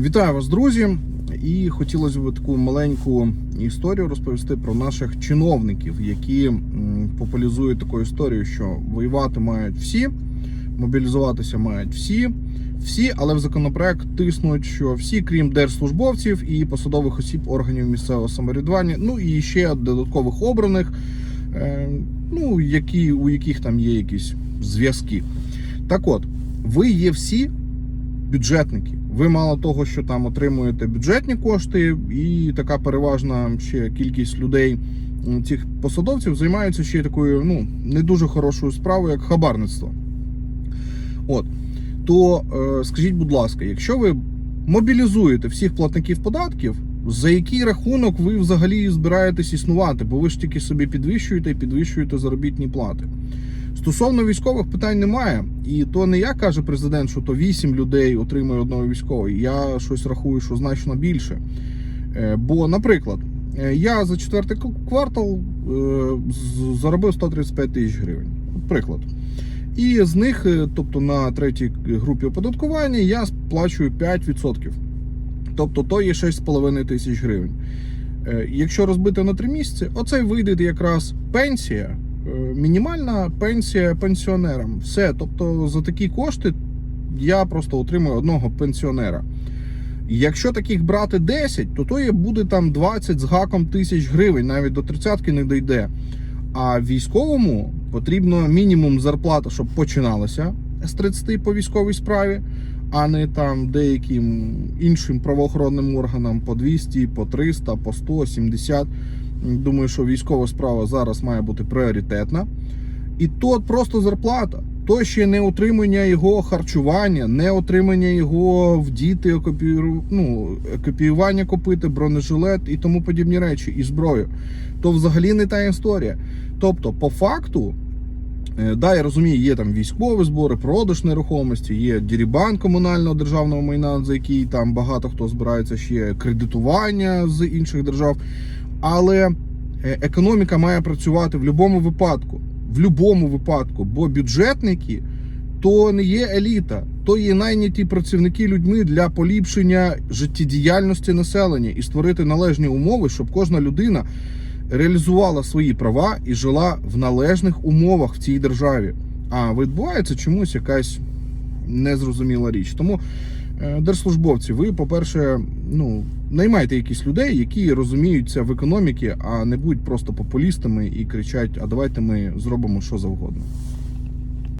Вітаю вас, друзі! І хотілося б таку маленьку історію розповісти про наших чиновників, які м, популяризують таку історію, що воювати мають всі, мобілізуватися мають всі, всі, але в законопроект тиснуть, що всі, крім держслужбовців і посадових осіб органів місцевого самоврядування, ну і ще додаткових обраних, е, ну які у яких там є якісь зв'язки. Так от, ви є всі бюджетники. Ви мало того, що там отримуєте бюджетні кошти, і така переважна ще кількість людей цих посадовців займаються ще такою ну не дуже хорошою справою, як хабарництво. От то е, скажіть, будь ласка, якщо ви мобілізуєте всіх платників податків, за який рахунок ви взагалі збираєтесь існувати? Бо ви ж тільки собі підвищуєте і підвищуєте заробітні плати. Стосовно військових питань немає, і то не я каже президент, що то 8 людей отримує одного військового. Я щось рахую, що значно більше. Е, Бо, наприклад, е, я за четвертий квартал е, заробив 135 тисяч гривень. Приклад. І з них, тобто на третій групі оподаткування, я сплачую 5%. Тобто то є 6,5 тисяч гривень. Якщо розбити на три місяці, оце вийде якраз пенсія, мінімальна пенсія пенсіонерам. Все. Тобто за такі кошти я просто отримую одного пенсіонера. Якщо таких брати 10, то то є буде там 20 з гаком тисяч гривень, навіть до 30 не дійде. А військовому потрібно мінімум зарплата, щоб починалася з 30 по військовій справі, а не там деяким іншим правоохоронним органам по 200, по 300, по 100, 70. Думаю, що військова справа зараз має бути пріоритетна. І то просто зарплата. То ще не отримання його харчування, не отримання його в діти, ну, копіювання копити, бронежилет і тому подібні речі, і зброю. То взагалі не та історія. Тобто, по факту, е, да, я розумію, є там військові збори, продаж нерухомості, є дірібан комунального державного майна, за який там багато хто збирається ще кредитування з інших держав. Але е, економіка має працювати в будь-якому випадку. В будь-якому випадку, бо бюджетники то не є еліта, то є найняті працівники людьми для поліпшення життєдіяльності населення і створити належні умови, щоб кожна людина реалізувала свої права і жила в належних умовах в цій державі. А відбувається чомусь якась незрозуміла річ. Тому держслужбовці, ви, по-перше, ну наймайте якісь людей, які розуміються в економіці, а не будуть просто популістами і кричать: а давайте ми зробимо що завгодно.